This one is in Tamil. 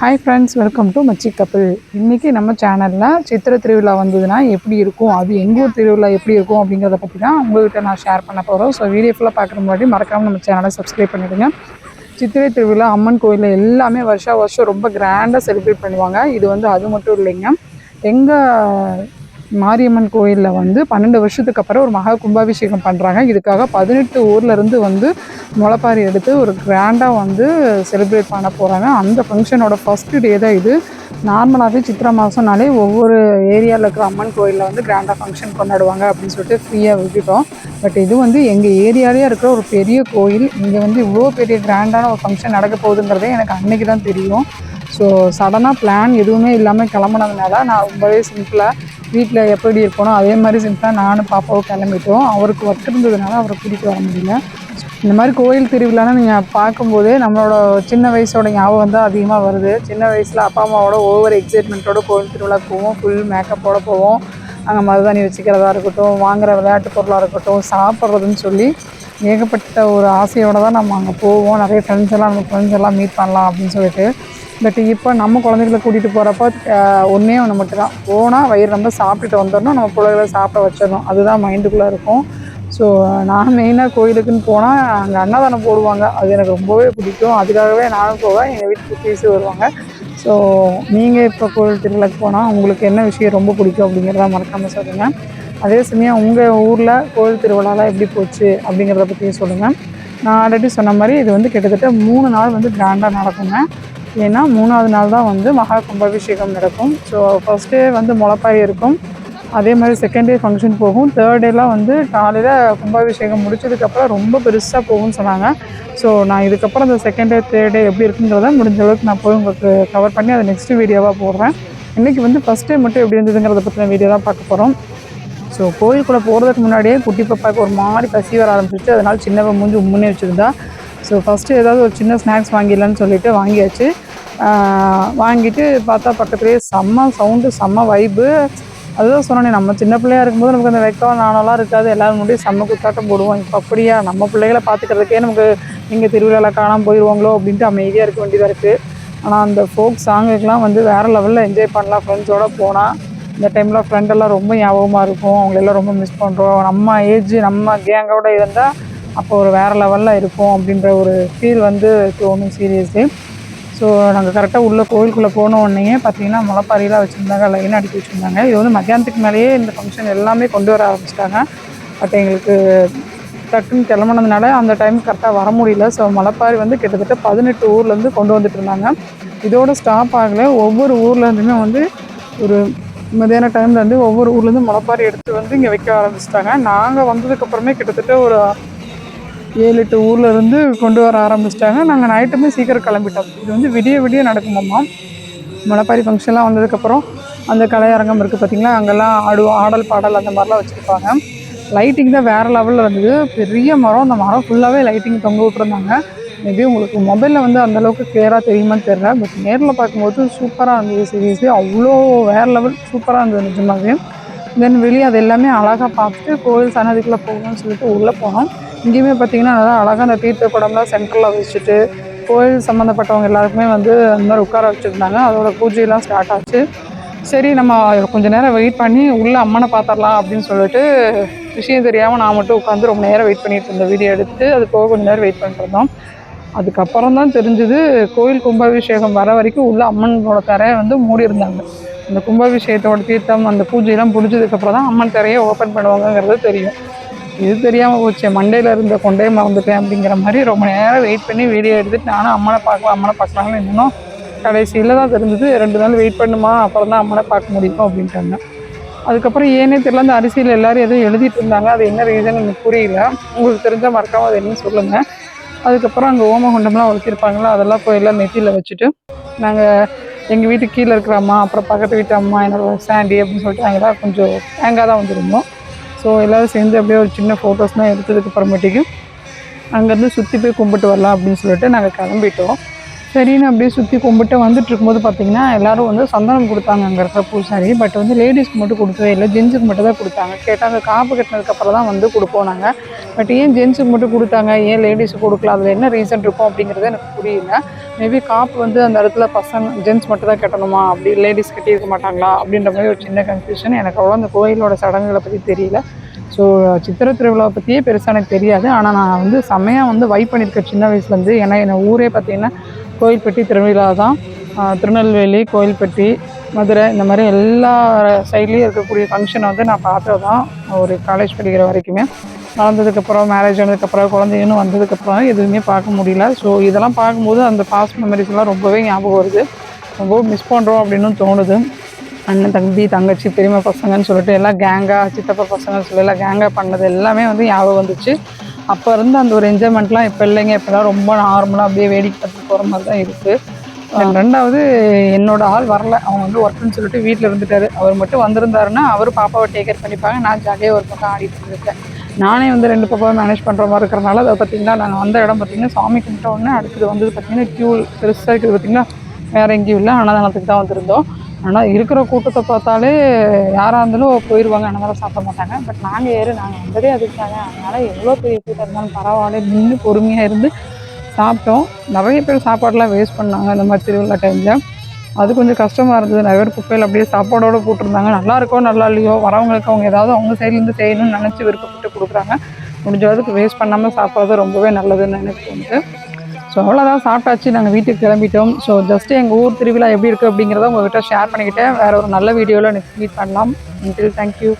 ஹாய் ஃப்ரெண்ட்ஸ் வெல்கம் டு மச்சி கப்பிள் இன்றைக்கி நம்ம சேனலில் சித்திரை திருவிழா வந்ததுன்னா எப்படி இருக்கும்? அது எங்கூர் திருவிழா எப்படி இருக்கும் அப்படிங்கிறத பற்றி தான் உங்கள்கிட்ட நான் ஷேர் பண்ண போகிறோம் ஸோ வீடியோ ஃபுல்லாக பார்க்குற முன்னாடி மறக்காமல் நம்ம சேனலை சப்ஸ்கிரைப் பண்ணிவிடுங்க சித்திரை திருவிழா அம்மன் கோயிலில் எல்லாமே வருஷா வருஷம் ரொம்ப கிராண்டாக செலிப்ரேட் பண்ணுவாங்க. இது வந்து அது மட்டும் இல்லைங்க. எங்கள் மாரியம்மன் கோயிலில் வந்து பன்னெண்டு வருஷத்துக்கு அப்புறம் ஒரு மகா கும்பாபிஷேகம் பண்ணுறாங்க இதுக்காக பதினெட்டு ஊர்லேருந்து வந்து முளைப்பாரி எடுத்து ஒரு கிராண்டாக வந்து செலிப்ரேட் பண்ண போகிறாங்க அந்த ஃபங்க்ஷனோட ஃபஸ்ட்டு டே தான் இது. நார்மலாகவே சித்திரை மாதம்னாலே ஒவ்வொரு ஏரியாவில் இருக்கிற அம்மன் கோயிலில் வந்து கிராண்டாக ஃபங்க்ஷன் கொண்டாடுவாங்க அப்படின்னு சொல்லிட்டு ஃப்ரீயாக விட்டுட்டோம். பட் இது வந்து எங்கள் ஏரியாலேயே இருக்கிற ஒரு பெரிய கோயில். இங்கே வந்து இவ்வளோ பெரிய கிராண்டான ஒரு ஃபங்க்ஷன் நடக்க போகுதுங்கிறதே எனக்கு அன்னைக்கு தான் தெரியும் ஸோ சடனாக பிளான் எதுவுமே இல்லாமல் கிளம்புனதுனால நான் ரொம்பவே சிம்பிளாக வீட்டில் எப்படி இருப்போனோ அதே மாதிரி சிம்பிளாக நானும் பாப்பாவும் கிளம்பிட்டோம். அவருக்கு ஒர்க் இருந்ததுனால அவரை கூட்டிகிட்டு வர முடியல. இந்த மாதிரி கோயில் திருவிழானா நீங்கள் பார்க்கும்போதே நம்மளோட சின்ன வயசோட ஞாபகம் தான் அதிகமாக வருது. சின்ன வயசில் அப்பா அம்மாவோட ஓவர் எக்ஸைட்மெண்ட்டோட கோயில் திருவிழா போவோம். ஃபுல் மேக்கப்போட போவோம். அங்கே மருதாணி வச்சுக்கிறதா இருக்கட்டும் வாங்குகிற விளையாட்டு பொருளாக இருக்கட்டும் சாப்பிட்றதுன்னு சொல்லி ஏகப்பட்ட ஒரு ஆசையோடு தான் நம்ம அங்கே போவோம். நிறைய ஃப்ரெண்ட்ஸ் எல்லாம் நம்ம ஃப்ரெண்ட்ஸ் எல்லாம் மீட் பண்ணலாம் அப்படின்னு சொல்லிட்டு. பட் இப்போ நம்ம குழந்தைகளை கூட்டிகிட்டு போகிறப்ப ஒன்றே ஒன்று மட்டும் தான் போனால் வயிறு ரொம்ப சாப்பிட்டுட்டு வந்துடணும் நம்ம பிள்ளைகளை சாப்பிட வச்சிடணும். அதுதான் மைண்டுக்குள்ளே இருக்கும். ஸோ நான் மெயினாக கோயிலுக்குன்னு போனால் அங்கே அன்னதானம் போடுவாங்க. அது எனக்கு ரொம்பவே பிடிக்கும். அதுக்காகவே நானும் போவேன். எங்கள் வீட்டுக்கு பேசி வருவாங்க. ஸோ நீங்கள் இப்போ கோயில் திருவிழாக்கு போனால் உங்களுக்கு என்ன விஷயம் ரொம்ப பிடிக்கும் அப்படிங்கிறத மறக்காமல் சொல்லுங்கள் அதே சமயம் உங்கள் ஊரில் கோயில் திருவிழாலாம் எப்படி போச்சு அப்படிங்கிறத பற்றியும் சொல்லுங்கள் நான் ஆல்ரெடி சொன்ன மாதிரி இது வந்து கிட்டத்தட்ட மூணு நாள் வந்து கிராண்டாக நடக்குங்க. ஏன்னா மூணாவது நாள் தான் வந்து மகா கும்பாபிஷேகம் நடக்கும். ஸோ ஃபஸ்ட் டே வந்து முளைப்பாரி இருக்கும். அதே மாதிரி செகண்ட் டே ஃபங்க்ஷன் போகும். தேர்ட் டேலாம் வந்து காலையில் கும்பாபிஷேகம் முடிச்சதுக்கப்புறம் ரொம்ப பெருசாக போகும்னு சொன்னாங்க. ஸோ நான் இதுக்கப்புறம் இந்த செகண்ட் டே தேர்ட் டே எப்படி இருக்குங்கிறத முடிஞ்ச அளவுக்கு நான் போய் உங்களுக்கு கவர் பண்ணி அதை நெக்ஸ்ட் வீடியோவாக போடுறேன். இன்றைக்கி வந்து ஃபஸ்ட் டே மட்டும் எப்படி இருந்ததுங்கிறத பற்றின வீடியோ தான் பார்க்க போகிறோம் ஸோ கோயிலுக்குள்ளே போகிறதுக்கு முன்னாடியே குட்டி பாப்பாவுக்கு ஒரு மாதிரி பசி வர ஆரம்பிச்சிச்சு அதனால் சின்னவன் மூஞ்சி உம்முன்னே வச்சுருந்தா. ஸோ ஃபஸ்ட்டு ஏதாவது ஒரு சின்ன ஸ்நாக்ஸ் வாங்கிடலான்னு சொல்லிட்டு வாங்கியாச்சு. வாங்கிட்டு பார்த்தா பக்கத்துலேயே செம்ம சவுண்டு செம்ம வைப்பு அதுதான் சொன்னேன் நம்ம சின்ன பிள்ளையா இருக்கும்போது நமக்கு அந்த வெக்கம் நானெல்லாம் இருக்காது. எல்லாரும் முடியும் செம்ம குத்தாட்டம் போடுவோம். இப்போ அப்படியா? நம்ம பிள்ளைகளை பார்த்துக்கிறதுக்கே நமக்கு நீங்கள் திருவிழாவில் காணாமல் போயிடுவாங்களோ அப்படின்ட்டு அமைதியாக இருக்க வேண்டியதாக இருக்குது ஆனால் அந்த ஃபோக் சாங்குக்கெலாம் வந்து வேறு லெவலில் என்ஜாய் பண்ணலாம் ஃப்ரெண்ட்ஸோடு போனால் இந்த டைமில் ஃப்ரெண்டெல்லாம் ரொம்ப ஞாபகமாக இருக்கும். அவங்களெல்லாம் ரொம்ப மிஸ் பண்ணுறோம் நம்ம ஏஜ் நம்ம கேங்கோட இருந்தால் அப்போ ஒரு வேறு லெவலில் இருக்கும் அப்படின்ற ஒரு ஃபீல் வந்து தோணும் சீரியஸ்லி ஸோ நாங்கள் கரெக்டாக உள்ளே கோயிலுக்குள்ளே போன உடனே பார்த்தீங்கன்னா முளைப்பாரிலாம் வச்சுருந்தாங்க லைன் அடிக்க வச்சுருந்தாங்க. இது வந்து மத்தியானத்துக்கு மேலேயே இந்த ஃபங்க்ஷன் எல்லாமே கொண்டு வர ஆரம்பிச்சிட்டாங்க. பட் எங்களுக்கு டக்குன்னு கிளம்புனதுனால அந்த டைம் கரெக்டாக வர முடியல. ஸோ மலைப்பாரி வந்து கிட்டத்தட்ட பதினெட்டு ஊர்லேருந்து கொண்டு வந்துட்டு இருந்தாங்க. இதோட ஸ்டாப் ஆகலை. ஒவ்வொரு ஊர்லேருந்துமே வந்து ஒரு மதியான டைம்லேருந்து ஒவ்வொரு ஊர்லேருந்து முளைப்பாரி எடுத்து வந்து இங்கே வைக்க ஆரம்பிச்சிட்டாங்க. நாங்கள் வந்ததுக்கப்புறமே கிட்டத்தட்ட ஒரு ஏழு எட்டு ஊரில் இருந்து கொண்டு வர ஆரம்பிச்சிட்டாங்க. நாங்கள் நைட்டுமே சீக்கிரம் கிளம்பிட்டோம். இது வந்து விடிய விடிய நடக்குமாம்மா மலைப்பாரி ஃபங்க்ஷன்லாம் வந்ததுக்கப்புறம் அந்த கலையரங்கம் இருக்குது பார்த்திங்களா அங்கெல்லாம் ஆடு ஆடல் பாடல் அந்த மாதிரிலாம் வச்சுருப்பாங்க. லைட்டிங் தான் வேறு லெவலில் இருந்தது. பெரிய மரம். அந்த மரம் ஃபுல்லாகவே லைட்டிங் தொங்க விட்ருந்தாங்க மேபி உங்களுக்கு மொபைலில் வந்து அந்தளவுக்கு கிளியராக தெரியுமான்னு தெரியல. பட் நேரில் பார்க்கும்போது சூப்பராக இருந்தது சீரியஸ்லி அவ்வளோ வேறு லெவல் சூப்பராக இருந்தது நிஜமாகவே தென் வெளியே அது எல்லாமே அழகாக பார்த்துட்டு கோவில் சன்னதிக்குள்ளே போகணும்னு சொல்லிட்டு உள்ளே போனோம். இங்கேயுமே பார்த்தீங்கன்னா நல்லா அழகாக அந்த தீர்த்த குடம்லாம் சென்டரில் வச்சுட்டு கோயில் சம்மந்தப்பட்டவங்க எல்லாருக்குமே வந்து அந்த மாதிரி உட்கார வச்சுருந்தாங்க. அதோட பூஜையெல்லாம் ஸ்டார்ட் ஆச்சு. சரி நம்ம கொஞ்ச நேரம் வெயிட் பண்ணி உள்ளே அம்மனை பார்த்துடலாம் அப்படின்னு சொல்லிட்டு விஷயம் தெரியாமல் நான் மட்டும் உட்காந்து ரொம்ப நேரம் வெயிட் பண்ணிட்டு இருந்தேன் வீடியோ எடுத்துட்டு அது போக கொஞ்சம் நேரம் வெயிட் பண்ணிட்டு அதுக்கப்புறம் தான் தெரிஞ்சுது கோயில் கும்பாபிஷேகம் வர வரைக்கும் உள்ள அம்மனோட தரையை வந்து மூடி இருந்தாங்க. அந்த கும்பாபிஷேகத்தோட தீர்த்தம் அந்த பூஜையெல்லாம் முடிஞ்சதுக்கப்புறம் தான் அம்மன் தரையை ஓப்பன் பண்ணுவாங்கங்கிறது தெரியும். இது தெரியாமல் போச்சு. மண்டேல இருந்த கொண்டே மறந்துட்டேன் அப்படிங்கிற மாதிரி ரொம்ப நேரம் வெயிட் பண்ணி வீடியோ எடுத்துட்டு நானும் அம்மனை பார்க்கலாம் அம்மனை பார்க்கலாம்னு இன்னும் கடைசியில் தான் தெரிஞ்சது ரெண்டு நாள் வெயிட் பண்ணுமா அப்புறம் தான் அம்மனை பார்க்க முடியும் அப்படின்ட்டாங்க. அதுக்கப்புறம் ஏனே தெரியல அந்த அரிசியில் எல்லோரும் எதுவும் எழுதிட்டு இருந்தாங்க. அது என்ன ரீசன் எனக்கு புரியல. உங்களுக்கு தெரிஞ்சால் மறக்காம அது என்னன்னு சொல்லுங்கள் அதுக்கப்புறம் அங்கே ஓமகுண்டம்லாம் வளர்த்திருப்பாங்களா அதெல்லாம் போய் எல்லாம் நெத்தியில் வச்சுட்டு நாங்கள் எங்கள் வீட்டுக்கு கீழே இருக்கிற அம்மா அப்புறம் பக்கத்து வீட்டு அம்மா என்னோட சாண்டி அப்படின்னு சொல்லிட்டு நாங்கள் கொஞ்சம் தேங்காய் தான் வந்திருந்தோம். ஸோ எல்லோரும் சேர்ந்து அப்படியே ஒரு சின்ன ஃபோட்டோஸ்லாம் எடுத்ததுக்கு அப்புறமேட்டுக்கு அங்கேருந்து சுற்றி போய் கும்பிட்டு வரலாம் அப்படின்னு சொல்லிட்டு நாங்கள் கிளம்பிட்டோம். சரின்னு அப்படியே சுற்றி கும்பிட்டு வந்துட்டு இருக்கும்போது பார்த்தீங்கன்னா எல்லாரும் வந்து சந்தனம் கொடுத்தாங்க அங்கே இருக்கிற பூசாரி. பட் வந்து லேடிஸ்க்கு மட்டும் கொடுக்கவே இல்லை ஜென்ஸுக்கு மட்டும் தான் கொடுத்தாங்க. கேட்டாங்க காப்பு கட்டினதுக்கப்புறம் தான் வந்து கொடுப்போம் நாங்கள் பட் ஏன் ஜென்ஸுக்கு மட்டும் கொடுத்தாங்க? ஏன் லேடிஸுக்கு கொடுக்கல? அதில் என்ன ரீசன் இருக்கும் அப்படிங்கிறது எனக்கு புரியல. மேபி காப்பு வந்து அந்த இடத்துல பசங்க ஜென்ஸ் மட்டும் தான் கட்டணுமா? அப்படி லேடிஸ் கட்டியிருக்க மாட்டாங்களா? அப்படின்ற மாதிரி ஒரு சின்ன கன்ஃபியூஷன் எனக்கு அவ்வளோ அந்த கோயிலோட சடங்குகளை பற்றி தெரியல. ஸோ சித்திரை திருவிழாவை பற்றியே பெருசாக எனக்கு தெரியாது. ஆனால் நான் வந்து செம்மையாக வந்து வைப் பண்ணியிருக்கேன் சின்ன வயசுலேருந்து. ஏன்னா என் ஊரே பார்த்தீங்கன்னா கோயில்பட்டி திருவிழா தான். திருநெல்வேலி கோயில்பட்டி மதுரை இந்த மாதிரி எல்லா சைட்லேயும் இருக்கக்கூடிய ஃபங்க்ஷனை வந்து நான் பார்த்தது தான் ஒரு காலேஜ் படிக்கிற வரைக்குமே. வளர்ந்ததுக்கப்புறம் மேரேஜ் ஆனதுக்கப்புறம் குழந்தைங்கன்னு வந்ததுக்கப்புறம் எதுவுமே பார்க்க முடியல. ஸோ இதெல்லாம் பார்க்கும்போது அந்த பாஸ்ட் மெமரிஸ் எல்லாம் ரொம்பவே ஞாபகம் வருது. ரொம்ப மிஸ் பண்ணுறோம் அப்படின்னு தோணுது. அண்ணன் தம்பி தங்கச்சி பெரியம்மா பசங்கன்னு சொல்லிட்டு எல்லாம் கேங்காக சித்தப்பா பசங்கன்னு சொல்லி எல்லாம் கேங்காக பண்ணது எல்லாமே வந்து ஞாபகம் வந்துச்சு. அப்போ இருந்த அந்த ஒரு என்ஜாய்மெண்ட்லாம் இப்போ இல்லைங்க. இப்போலாம் ரொம்ப நார்மலாக அப்படியே வேடிக்கை பார்த்து போகிற மாதிரி தான் இருக்குது ரெண்டாவது என்னோட ஆள் வரல. அவங்க வந்து ஒர்க்குன்னு சொல்லிட்டு வீட்டில் இருந்துட்டாரு. அவர் மட்டும் வந்திருந்தாருன்னா அவர் பாப்பாவை டேக் கேர் பண்ணிப்பாங்க. நான் ஜாலியாக ஒரு பக்கம் ஆடிட்டு இருக்கேன் நானே வந்து ரெண்டு பாப்பாவை மேனேஜ் பண்ணுற மாதிரி இருக்கிறனால அதை பார்த்தீங்கன்னா நாங்கள் வந்த இடம் பார்த்தீங்கன்னா சாமி கும்பிட்ட உடனே அடுத்தது வந்தது பார்த்திங்கன்னா க்யூ பெருசாக இருக்குது பார்த்திங்கன்னா வேறு எங்கேயும் இல்லை. அன்னதானத்துக்கு தான் வந்திருந்தோம். ஆனால் இருக்கிற கூட்டத்தை பார்த்தாலே யாராக இருந்தாலும் போயிடுவாங்க அன்னதானம் சாப்பிட மாட்டாங்க. பட் நாங்கள் ஏறு நாங்கள் வந்ததே அதுக்காக. அதனால் எவ்வளோ பெரிய கூட்டம் இருந்தாலும் பரவாயில்ல. நின்று பொறுமையாக இருந்து சாப்பிட்டோம். நிறைய பேர் சாப்பாடெலாம் வேஸ்ட் பண்ணாங்க. இந்த மாதிரி திருவிழா டைமில் அது கொஞ்சம் கஷ்டமாக இருந்தது. நிறைய பேர் குப்பையில் அப்படியே சாப்பாடோடு போட்டிருந்தாங்க. நல்லா இருக்கோ நல்லா இல்லையோ வரவங்களுக்கு அவங்க ஏதாவது அவங்க சைட்லேருந்து செய்யணும்னு நினச்சி விருப்பப்பட்டு கொடுக்குறாங்க. முடிஞ்ச அளவுக்கு வேஸ்ட் பண்ணாமல் சாப்பிட்றது ரொம்பவே நல்லதுன்னு எனக்கு தோணுது. ஸோ அவ்வளோதான் சாப்பிட்டாச்சு. நாங்கள் வீட்டுக்கு கிளம்பிட்டோம். ஸோ ஜஸ்ட் எங்கள் ஊர் திருவிழா எப்படி இருக்குது அப்படிங்கிறத உங்கள்கிட்ட ஷேர் பண்ணிக்கிட்டேன். வேறு ஒரு நல்ல வீடியோவில் நெக்ஸ்ட் மீட் பண்ணலாம். Until thank you